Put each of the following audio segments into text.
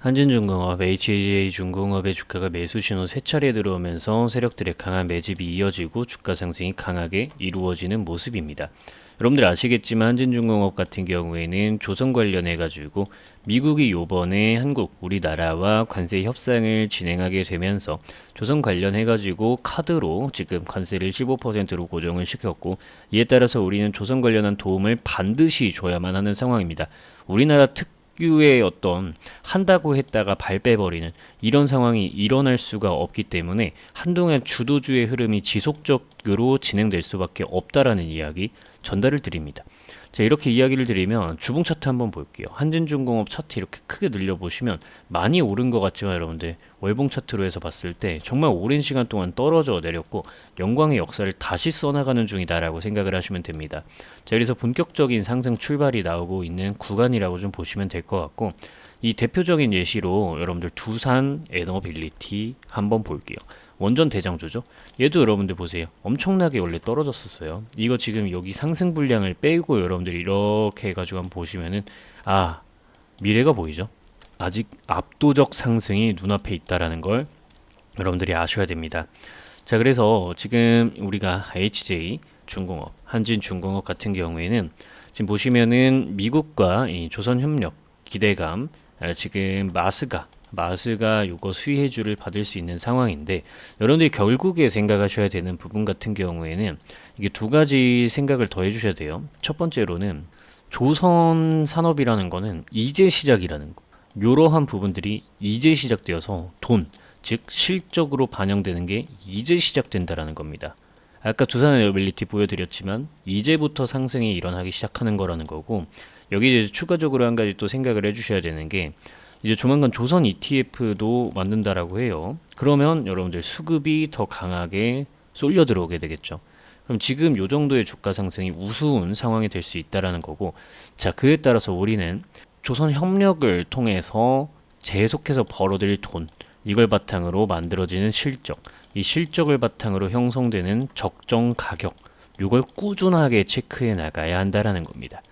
한진중공업, HJ중공업의 주가가 매수 신호 세 차례 들어오면서 세력들의 강한 매집이 이어지고 주가 상승이 강하게 이루어지는 모습입니다. 여러분들 아시겠지만 한진중공업 같은 경우에는 조선 관련해 가지고 미국이 요번에 한국 우리나라와 관세 협상을 진행하게 되면서 조선 관련해 가지고 카드로 지금 관세를 15%로 고정을 시켰고 이에 따라서 우리는 조선 관련한 도움을 반드시 줘야만 하는 상황입니다. 우리나라 특 특유의 어떤 한다고 했다가 발 빼버리는 이런 상황이 일어날 수가 없기 때문에 한동안 주도주의 흐름이 지속적으로 진행될 수밖에 없다라는 이야기 전달을 드립니다. 자 이렇게 이야기를 드리면 주봉 차트 한번 볼게요. 한진중공업 차트 이렇게 크게 늘려보시면 많이 오른 것 같지만 여러분들 월봉 차트로 해서 봤을 때 정말 오랜 시간 동안 떨어져 내렸고 영광의 역사를 다시 써나가는 중이다라고 생각을 하시면 됩니다. 자 그래서 본격적인 상승 출발이 나오고 있는 구간이라고 좀 보시면 될 것 같고 이 대표적인 예시로 여러분들 두산 에너빌리티 한번 볼게요. 원전 대장주죠. 얘도 여러분들 보세요. 엄청나게 원래 떨어졌었어요. 이거 지금 여기 상승 분량을 빼고 여러분들이 이렇게 해가지고 한번 보시면은 아 미래가 보이죠. 아직 압도적 상승이 눈앞에 있다라는 걸 여러분들이 아셔야 됩니다. 자 그래서 지금 우리가 HJ 중공업, 한진 중공업 같은 경우에는 지금 보시면은 미국과 이 조선 협력 기대감 아, 지금 마스가 마스가 요거 수혜주를 받을 수 있는 상황인데 여러분들이 결국에 생각하셔야 되는 부분 같은 경우에는 이게 두 가지 생각을 더 해주셔야 돼요. 첫 번째로는 조선 산업이라는 거는 이제 시작이라는 거. 이러한 부분들이 이제 시작되어서 돈, 즉 실적으로 반영되는 게 이제 시작된다라는 겁니다. 아까 두산 에어빌리티 보여드렸지만 이제부터 상승이 일어나기 시작하는 거라는 거고 여기 이제 추가적으로 한 가지 또 생각을 해주셔야 되는 게 이제 조만간 조선 ETF도 만든다라고 해요. 그러면 여러분들 수급이 더 강하게 쏠려 들어오게 되겠죠. 그럼 지금 요 정도의 주가 상승이 우스운 상황이 될 수 있다라는 거고, 자 그에 따라서 우리는 조선 협력을 통해서 계속해서 벌어들일 돈 이걸 바탕으로 만들어지는 실적, 이 실적을 바탕으로 형성되는 적정 가격, 이걸 꾸준하게 체크해 나가야 한다라는 겁니다.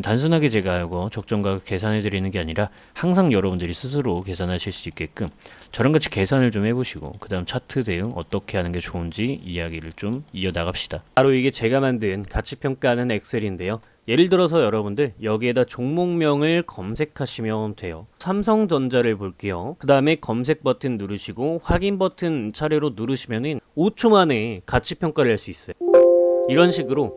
단순하게 제가 이거 적정 가격 계산해 드리는 게 아니라 항상 여러분들이 스스로 계산하실 수 있게끔 저랑 같이 계산을 좀 해보시고 그 다음 차트 대응 어떻게 하는 게 좋은지 이야기를 좀 이어나갑시다. 바로 이게 제가 만든 가치평가하는 엑셀인데요. 예를 들어서 여러분들 여기에다 종목명을 검색하시면 돼요. 삼성전자를 볼게요. 그 다음에 검색 버튼 누르시고 확인 버튼 차례로 누르시면은 5초 만에 가치평가를 할 수 있어요. 이런 식으로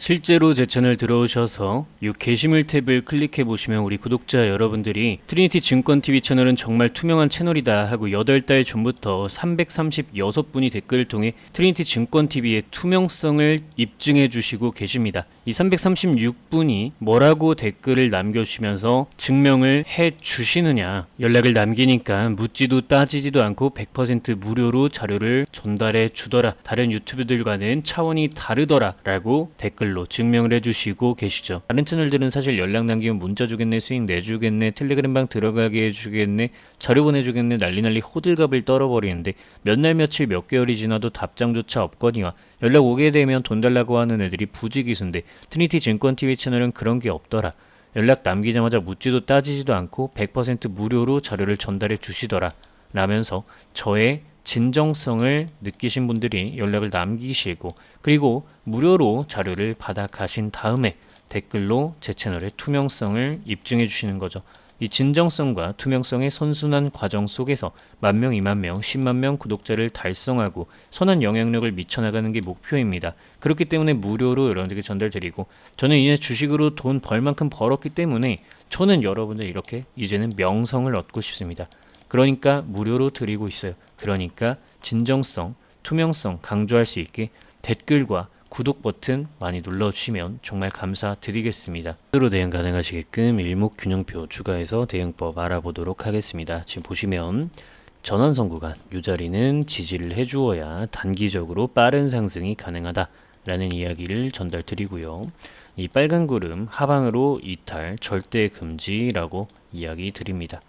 실제로 제 채널 들어오셔서 이 게시물 탭을 클릭해 보시면 우리 구독자 여러분들이 트리니티 증권 TV 채널은 정말 투명한 채널이다 하고 8달 전부터 336분이 댓글을 통해 트리니티 증권 TV의 투명성을 입증해 주시고 계십니다. 이 336분이 뭐라고 댓글을 남겨주시면서 증명을 해 주시느냐 연락을 남기니까 묻지도 따지지도 않고 100% 무료로 자료를 전달해 주더라 다른 유튜브들과는 차원이 다르더라 라고 댓글 로 증명을 해 주시고 계시죠 다른 채널들은 사실 연락 남기면 문자 주겠네 수익 내주겠네 텔레그램방 들어가게 해주겠네 자료 보내주겠네 난리 난리 호들갑을 떨어버리는데 몇 날 며칠 몇 개월이 지나도 답장조차 없거니와 연락 오게 되면 돈 달라고 하는 애들이 부지기수인데 트니티 증권 TV 채널은 그런 게 없더라. 연락 남기자마자 묻지도 따지지도 않고 100% 무료로 자료를 전달해 주시더라. 라면서 저의 진정성을 느끼신 분들이 연락을 남기시고 그리고 무료로 자료를 받아 가신 다음에 댓글로 제 채널의 투명성을 입증해 주시는 거죠. 이 진정성과 투명성의 선순환 과정 속에서 만 명, 이만 명, 십만 명 구독자를 달성하고 선한 영향력을 미쳐나가는 게 목표입니다. 그렇기 때문에 무료로 여러분들께 전달드리고 저는 이제 주식으로 돈 벌 만큼 벌었기 때문에 저는 여러분들 이렇게 이제는 명성을 얻고 싶습니다. 그러니까 무료로 드리고 있어요. 그러니까 진정성, 투명성 강조할 수 있게 댓글과 구독 버튼 많이 눌러주시면 정말 감사드리겠습니다. 스스로 대응 가능하시게끔 일목균형표 추가해서 대응법 알아보도록 하겠습니다. 지금 보시면 전환선 구간 이 자리는 지지를 해주어야 단기적으로 빠른 상승이 가능하다 라는 이야기를 전달 드리고요. 이 빨간 구름 하방으로 이탈 절대 금지라고 이야기 드립니다.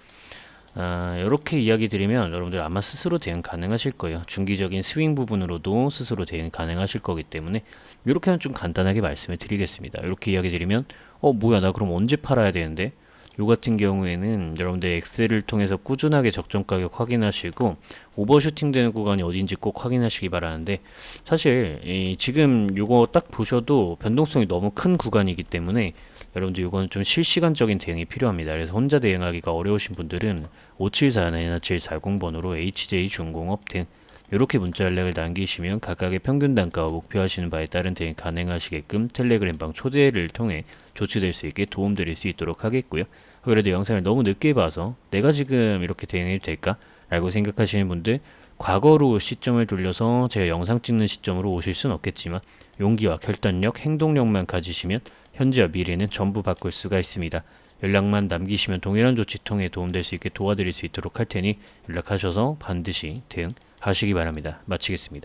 아, 이렇게 이야기 드리면 여러분들 아마 스스로 대응 가능하실 거예요. 중기적인 스윙 부분으로도 스스로 대응 가능하실 거기 때문에 이렇게는 좀 간단하게 말씀을 드리겠습니다. 이렇게 이야기 드리면 어 뭐야 나 그럼 언제 팔아야 되는데 요 같은 경우에는 여러분들 엑셀을 통해서 꾸준하게 적정 가격 확인하시고 오버슈팅 되는 구간이 어딘지 꼭 확인하시기 바라는데 사실 이 지금 요거 딱 보셔도 변동성이 너무 큰 구간이기 때문에 여러분들 이거는 좀 실시간적인 대응이 필요합니다. 그래서 혼자 대응하기가 어려우신 분들은 574나 740번으로 HJ중공업 등 이렇게 문자 연락을 남기시면 각각의 평균 단가와 목표하시는 바에 따른 대응 가능하시게끔 텔레그램방 초대를 통해 조치될 수 있게 도움드릴 수 있도록 하겠고요. 그래도 영상을 너무 늦게 봐서 내가 지금 이렇게 대응해도 될까? 라고 생각하시는 분들 과거로 시점을 돌려서 제가 영상 찍는 시점으로 오실 순 없겠지만 용기와 결단력, 행동력만 가지시면 현재와 미래는 전부 바꿀 수가 있습니다. 연락만 남기시면 동일한 조치 통해 도움될 수 있게 도와드릴 수 있도록 할 테니 연락하셔서 반드시 대응하시기 바랍니다. 마치겠습니다.